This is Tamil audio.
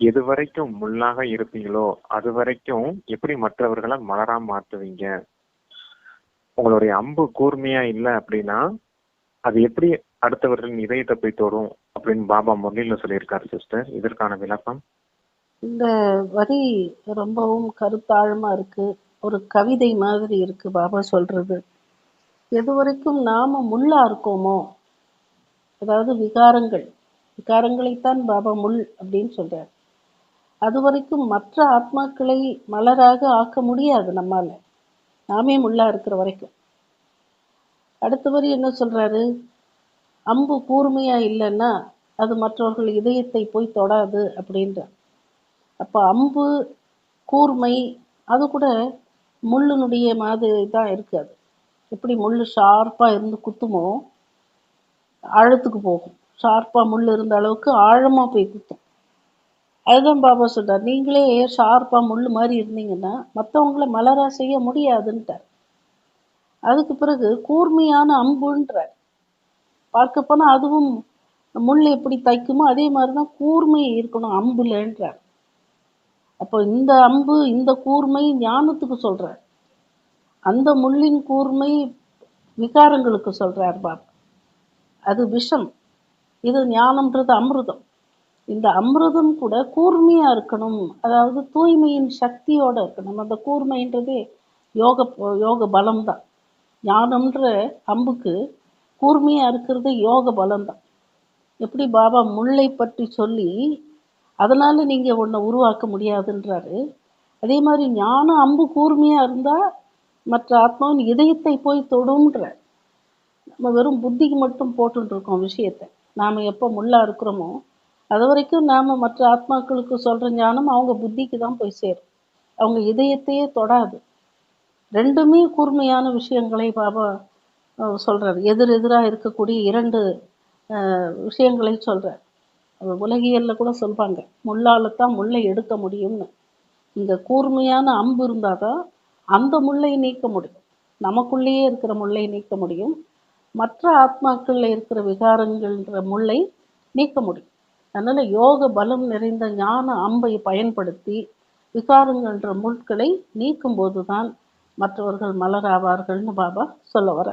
எது வரைக்கும் முள்ளாக இருப்பீங்களோ அது வரைக்கும் எப்படி மற்றவர்களை மலரா மாத்துவீங்க உங்களுடைய அம்பு கூர்மையா இல்லை அப்படின்னா அது எப்படி அடுத்தவர்களின் இதயத்தை போய் தொடும் அப்படின்னு பாபா முரளியில சொல்லியிருக்காரு சிஸ்டர் இதற்கான விளக்கம்? இந்த வரி ரொம்பவும் கருத்தாழமா இருக்கு. ஒரு கவிதை மாதிரி இருக்கு பாபா சொல்றது. எது வரைக்கும் நாம முள்ளா இருக்கோமோ அதாவது விகாரங்கள் விகாரங்களைத்தான் பாபா முள் அப்படின்னு சொல்றார். அது வரைக்கும் மற்ற ஆத்மாக்களை மலராக ஆக்க முடியாது நம்மால். நாமே முள்ளா இருக்கிற வரைக்கும். அடுத்த வரி என்ன சொல்கிறாரு அம்பு கூர்மையாக இல்லைன்னா அது மற்றவர்கள் இதயத்தை போய் தொடாது அப்படின்ற அப்போ அம்பு கூர்மை அது கூட முள்ளினுடைய மாதிரி தான் இருக்காது. அது எப்படி முள் ஷார்ப்பாக இருந்து குத்துமோ ஆழத்துக்கு போகும். ஷார்ப்பாக முள் இருந்த அளவுக்கு ஆழமாக போய் குத்தும். அதுதான் பாபா சொல்கிறார் நீங்களே ஷார்ப்பாக முள் மாதிரி இருந்தீங்கன்னா மற்றவங்கள மலரா செய்ய முடியாதுன்ட்டார். அதுக்கு பிறகு கூர்மையான அம்புன்றார். பார்க்க போனால் அதுவும் முள் எப்படி தைக்குமோ அதே மாதிரி தான் கூர்மை இருக்கணும் அம்புலன்றார். அப்போ இந்த அம்பு இந்த கூர்மை ஞானத்துக்கு சொல்கிறார் அந்த முள்ளின் கூர்மை விகாரங்களுக்கு சொல்கிறார் பாபா. அது விஷம். இது ஞானம்ன்றது அமிர்தம். இந்த அமிர்தம் கூட கூர்மையா இருக்கணும். அதாவது தூய்மையின் சக்தியோட இருக்கணும். அந்த கூர்மைன்றதே யோக யோக பலம் தான் ஞானம்ன்ற அம்புக்கு கூர்மையா இருக்கிறது யோக பலம் தான் எப்படி பாபா முல்லை பற்றி சொல்லி அதனால நீங்க ஒன்றை உருவாக்க முடியாதுன்றாரு. அதே மாதிரி ஞானம் அம்பு கூர்மையா இருந்தா மற்ற ஆத்மாவின் இதயத்தை போய் தொடும்ன்ற நம்ம வெறும் புத்திக்கு மட்டும் போட்டுருக்கோம் விஷயத்தை. நாம எப்போ முள்ளா இருக்கிறோமோ அது வரைக்கும் நாம மற்ற ஆத்மாக்களுக்கு சொல்கிற ஞானம் அவங்க புத்திக்கு தான் போய் சேரும். அவங்க இதயத்தையே தொடாது. ரெண்டுமே கூர்மையான விஷயங்களை பாபா சொல்கிறார் எதிர் எதிராக இருக்கக்கூடிய இரண்டு விஷயங்களை சொல்கிறார் உலகியலில் கூட சொல்வாங்க முள்ளால்தான் முள்ளை எடுக்க முடியும்னு. இங்கே கூர்மையான அம்பு இருந்தாதான் அந்த முள்ளை நீக்க முடியும். நமக்குள்ளேயே இருக்கிற முள்ளை நீக்க முடியும். மற்ற ஆத்மாக்களில் இருக்கிற விகாரங்கள்ன்ற முள்ளை நீக்க முடியும். அதனால யோக பலம் நிறைந்த ஞான அம்பை பயன்படுத்தி விகாரங்கள்ன்ற முட்களை நீக்கும் போதுதான் மற்றவர்கள் மலராவார்கள்னு பாபா சொல்ல வர